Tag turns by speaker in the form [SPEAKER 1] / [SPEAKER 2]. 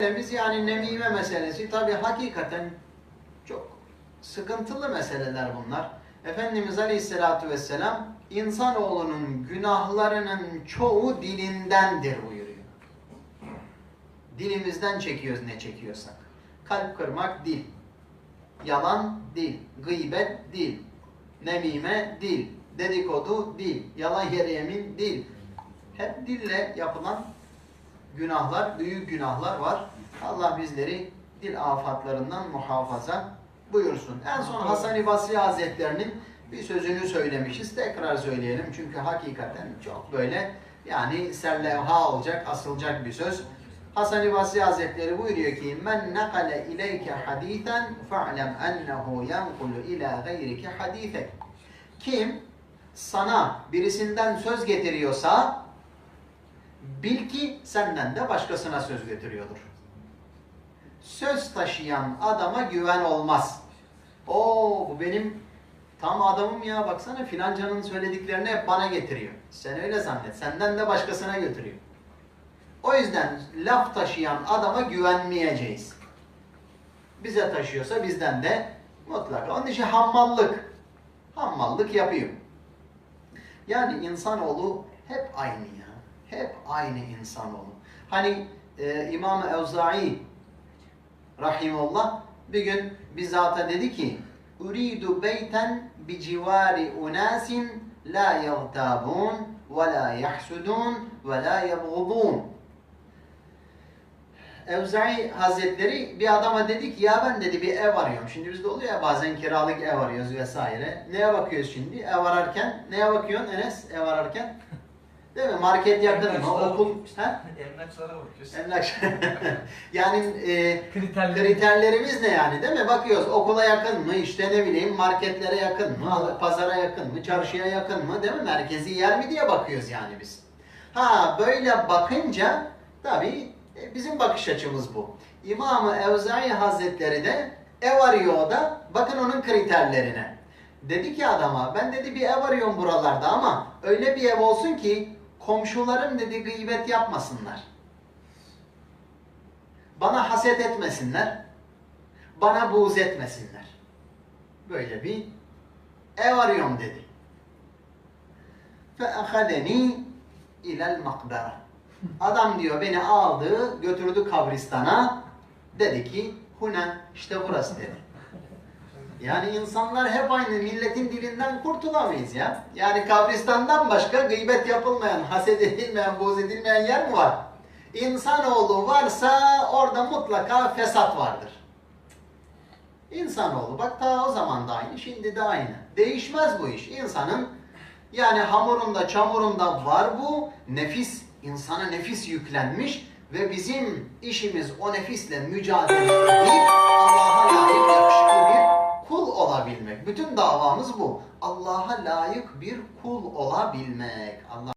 [SPEAKER 1] Meselemiz yani nemime meselesi tabi hakikaten çok sıkıntılı meseleler bunlar. Efendimiz Aleyhisselatü Vesselam insanoğlunun günahlarının çoğu dilindendir buyuruyor. Dilimizden çekiyoruz ne çekiyorsak. Kalp kırmak dil. Yalan dil. Gıybet dil. Nemime dil. Dedikodu dil. Yalan yere yemin dil. Hep dille yapılan günahlar, büyük günahlar var. Allah bizleri dil afatlarından muhafaza buyursun. En son Hasan-ı Basri Hazretlerinin bir sözünü söylemişiz. Tekrar söyleyelim çünkü hakikaten çok böyle yani serlevha olacak, asılacak bir söz. Hasan-ı Basri Hazretleri buyuruyor ki men nakale ileyke hadithen fa'lem ennehu yankulu ila gayrike hadithek. Kim sana birisinden söz getiriyorsa bil ki senden de başkasına söz getiriyordur. Söz taşıyan adama güven olmaz. Oo bu benim tam adamım ya baksana filancanın söylediklerini hep bana getiriyor. Sen öyle zannet. Senden de başkasına götürüyor. O yüzden laf taşıyan adama güvenmeyeceğiz. Bize taşıyorsa bizden de mutlaka. Onun için hammallık. Hammallık yapıyor. Yani insanoğlu hep aynı ya. Hep aynı insanoğlu. Hani e, İmam Evza'i Rahimullah bir gün bizzata dedi ki Uridu beyten bi civari unasin la yagtabun ve la yahsudun ve la yabgudun Evza'i Hazretleri bir adama dedi ki ya ben dedi bir ev arıyorum. Şimdi bizde oluyor ya bazen kiralık ev arıyoruz vesaire. Neye bakıyoruz şimdi? Ev ararken neye bakıyorsun Enes ev ararken? Değil mi? Market yakın mı? Okul... Ha?
[SPEAKER 2] Emlakçılara bakıyoruz.
[SPEAKER 1] Emlak. yani e,
[SPEAKER 3] Kriterleri.
[SPEAKER 1] kriterlerimiz ne yani değil mi? Bakıyoruz okula yakın mı? İşte ne bileyim marketlere yakın mı? Pazara yakın mı? Çarşıya yakın mı? Değil mi? Merkezi yer mi diye bakıyoruz yani biz. Ha böyle bakınca tabii e, bizim bakış açımız bu. İmam-ı Evzai Hazretleri de ev arıyor da. Bakın onun kriterlerine. Dedi ki adama ben dedi bir ev arıyorum buralarda ama öyle bir ev olsun ki komşularım dedi gıybet yapmasınlar. Bana haset etmesinler. Bana buğz etmesinler. Böyle bir ev arıyorum dedi. فَاَخَذَنِي اِلَى الْمَقْبَرَ Adam diyor beni aldı, götürdü kabristana. Dedi ki, huna işte burası dedi. Yani insanlar hep aynı milletin dilinden kurtulamayız ya. Yani kabristandan başka gıybet yapılmayan, haset edilmeyen, boz edilmeyen yer mi var? İnsanoğlu varsa orada mutlaka fesat vardır. İnsanoğlu bak ta o zaman da aynı, şimdi de aynı. Değişmez bu iş. İnsanın yani hamurunda, çamurunda var bu. Nefis, insana nefis yüklenmiş ve bizim işimiz o nefisle mücadele edip Allah'a layık yakışıklı Bütün davamız bu. Allah'a layık bir kul olabilmek. Allah